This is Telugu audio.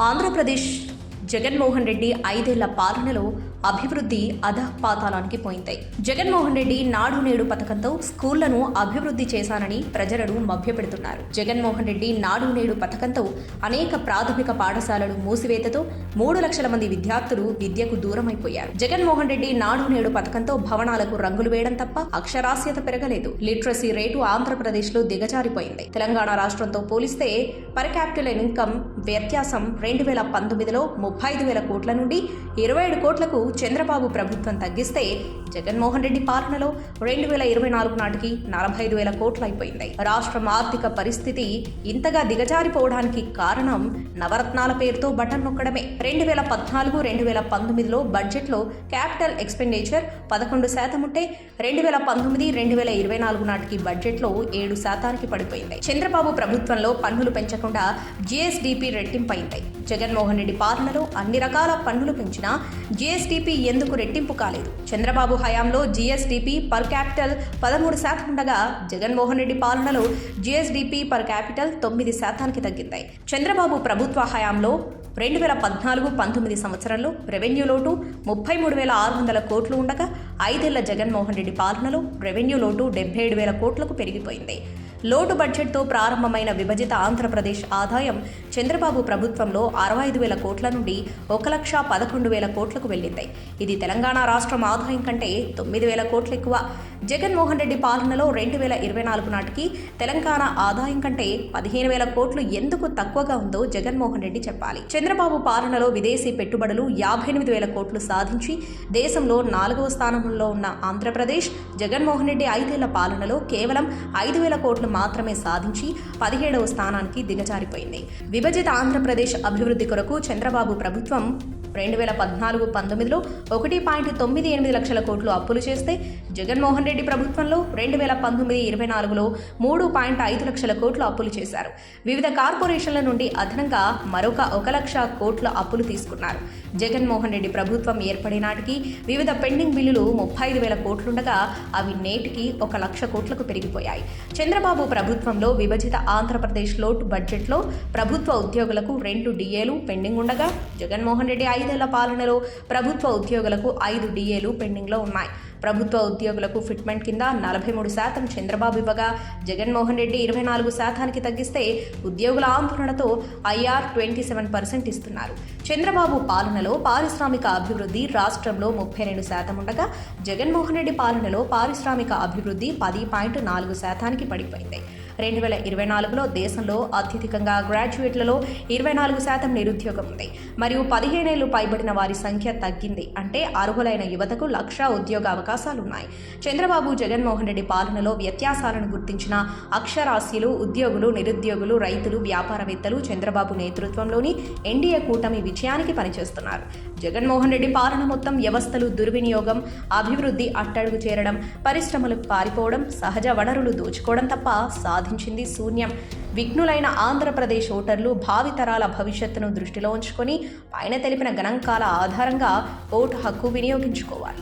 ఆంధ్రప్రదేశ్ జగన్మోహన్ రెడ్డి ఐదేళ్ళ పాలనలో అభివృద్ధి అధపాతాళానికి పోయింది. జగన్మోహన్ రెడ్డి నాడు నేడు పథకంతో స్కూళ్ళను అభివృద్ధి చేశానని ప్రజలను మభ్యపెడుతున్నారు. జగన్మోహన్ రెడ్డి నాడు నేడు పథకంతో అనేక ప్రాథమిక పాఠశాలలు మూసివేతతో మూడు లక్షల మంది విద్యార్థులు విద్యకు దూరమైపోయారు. జగన్మోహన్ రెడ్డి నాడు నేడు పథకంతో భవనాలకు రంగులు వేయడం తప్ప అక్షరాస్యత పెరగలేదు. లిటరసీ రేటు ఆంధ్రప్రదేశ్లో దిగజారిపోయింది. తెలంగాణ రాష్ట్రంతో పోలిస్తే పర్ క్యాపిటల్ ఇన్కమ్ వ్యత్యాసం రెండు వేల పంతొమ్మిదిలో ముప్పై ఐదు వేల కోట్ల నుండి ఇరవై ఏడు కోట్లకు చంద్రబాబు ప్రభుత్వం తగ్గిస్తే జగన్మోహన్ రెడ్డి పాలనలో రెండు వేల ఇరవై నాలుగు నాటికి నలభై ఐదు వేల కోట్లు అయిపోయింది. రాష్ట్రం ఆర్థిక పరిస్థితి ఇంతగా దిగజారిపోవడానికి కారణం నవరత్నాల పేరుతో బటన్ నొక్కడమే. రెండు వేల పద్నాలుగు రెండు వేల పంతొమ్మిదిలో బడ్జెట్లో క్యాపిటల్ ఎక్స్పెండిచర్ పదకొండు శాతం ఉంటే రెండు వేల పంతొమ్మిది రెండు వేల ఇరవై నాలుగు నాటికి బడ్జెట్లో ఏడు శాతానికి పడిపోయింది. చంద్రబాబు ప్రభుత్వంలో పన్నులు పెంచకుండా జీఎస్డీపీ రెట్టింపైంది. జగన్మోహన్ రెడ్డి పాలనలో అన్ని రకాల పన్నులు పెంచినా జీఎస్డీపీ ఎందుకు రెట్టింపు కాలేదు? చంద్రబాబు హయాంలో జీఎస్డీపీ పర్ క్యాపిటల్ పదమూడు శాతం ఉండగా జగన్మోహన్ రెడ్డి పాలనలో జీఎస్డీపీ పర్ క్యాపిటల్ తొమ్మిది శాతానికి తగ్గింది. చంద్రబాబు ప్రభుత్వ హయాంలో రెండు వేల పద్నాలుగు పంతొమ్మిది సంవత్సరంలో రెవెన్యూ లోటు ముప్పై మూడు వేల ఆరు వందల కోట్లు ఉండగా ఐదేళ్ళ జగన్మోహన్ రెడ్డి పాలనలో రెవెన్యూ లోటు డెబ్బై ఏడు వేల కోట్లకు పెరిగిపోయింది. లోటు బడ్జెట్తో ప్రారంభమైన విభజిత ఆంధ్రప్రదేశ్ ఆదాయం చంద్రబాబు ప్రభుత్వంలో అరవై ఐదు వేల కోట్ల నుండి ఒక లక్ష పదకొండు వేల కోట్లకు వెళ్ళింది. ఇది తెలంగాణ రాష్ట్రం ఆదాయం కంటే తొమ్మిది వేల కోట్లు ఎక్కువ. జగన్మోహన్ రెడ్డి పాలనలో రెండు వేల ఇరవై నాలుగు నాటికి తెలంగాణ ఆదాయం కంటే పదిహేను వేల కోట్లు ఎందుకు తక్కువగా ఉందో జగన్మోహన్ రెడ్డి చెప్పాలి. చంద్రబాబు పాలనలో విదేశీ పెట్టుబడులు యాభై ఎనిమిది వేల కోట్లు సాధించి దేశంలో నాలుగవ స్థానంలో ఉన్న ఆంధ్రప్రదేశ్ జగన్మోహన్ రెడ్డి ఐదేళ్ళ పాలనలో కేవలం ఐదు వేల కోట్లు మాత్రమే సాధించి పదిహేడవ స్థానానికి దిగజారిపోయింది. విభజిత ఆంధ్రప్రదేశ్ అభివృద్ధి కొరకు చంద్రబాబు ప్రభుత్వం రెండు వేల పద్నాలుగు పంతొమ్మిదిలో ఒకటి పాయింట్ తొమ్మిది ఎనిమిది లక్షల కోట్లు అప్పులు చేస్తే జగన్మోహన్ రెడ్డి ప్రభుత్వంలో రెండు వేల పంతొమ్మిది ఇరవై నాలుగులో మూడు పాయింట్ ఐదు లక్షల కోట్లు అప్పులు చేశారు. వివిధ కార్పొరేషన్ల నుండి అదనంగా మరొక ఒక లక్ష కోట్ల అప్పులు తీసుకున్నారు. జగన్మోహన్ రెడ్డి ప్రభుత్వం ఏర్పడే నాటికి వివిధ పెండింగ్ బిల్లులు ముప్పై ఐదు వేల కోట్లుండగా అవి నేటికి ఒక లక్ష కోట్లకు పెరిగిపోయాయి. చంద్రబాబు ప్రభుత్వంలో విభజిత ఆంధ్రప్రదేశ్ లోటు బడ్జెట్లో ప్రభుత్వ ఉద్యోగులకు రెండు డిఏలు పెండింగ్ ఉండగా జగన్మోహన్ రెడ్డి ఐదేళ్ళ పాలనలో ప్రభుత్వ ఉద్యోగులకు ఐదు డిఏలు పెండింగ్లో ఉన్నాయి. ప్రభుత్వ ఉద్యోగులకు ఫిట్మెంట్ కింద నలభై మూడు శాతం చంద్రబాబు ఇవ్వగా జగన్మోహన్ రెడ్డి ఇరవై నాలుగు శాతానికి తగ్గిస్తే ఉద్యోగుల ఆందోళనతో ఐఆర్ ట్వంటీ సెవెన్ పర్సెంట్ ఇస్తున్నారు. చంద్రబాబు పాలనలో పారిశ్రామిక అభివృద్ధి రాష్ట్రంలో ముప్పై రెండు శాతం ఉండగా జగన్మోహన్ రెడ్డి పాలనలో పారిశ్రామిక అభివృద్ధి పది పాయింట్ నాలుగు శాతానికి పడిపోయింది. రెండు వేల ఇరవై నాలుగులో దేశంలో అత్యధికంగా గ్రాడ్యుయేట్లలో ఇరవై నాలుగు శాతం నిరుద్యోగం ఉంది. మరియు పదిహేనేళ్ళు పైబడిన వారి సంఖ్య తగ్గింది. అంటే అర్హులైన యువతకు లక్ష ఉద్యోగ అవకాశం ఉన్నాయి చంద్రబాబు జగన్మోహన్ రెడ్డి పాలనలో వ్యత్యాసాలను గుర్తించిన అక్షరాస్యులు ఉద్యోగులు నిరుద్యోగులు రైతులు వ్యాపారవేత్తలు చంద్రబాబు నేతృత్వంలోని ఎన్డీఏ కూటమి విజయానికి పనిచేస్తున్నారు. జగన్మోహన్ రెడ్డి పాలన మొత్తం వ్యవస్థలు దుర్వినియోగం అభివృద్ధి అట్టడుగు చేరడం పరిశ్రమలు పారిపోవడం సహజ వనరులు దోచుకోవడం తప్ప సాధించింది శూన్యం. విఘ్నులైన ఆంధ్రప్రదేశ్ ఓటర్లు భావితరాల భవిష్యత్తును దృష్టిలో ఉంచుకొని పైన తెలిపిన గణాంకాల ఆధారంగా ఓటు హక్కు వినియోగించుకోవాలి.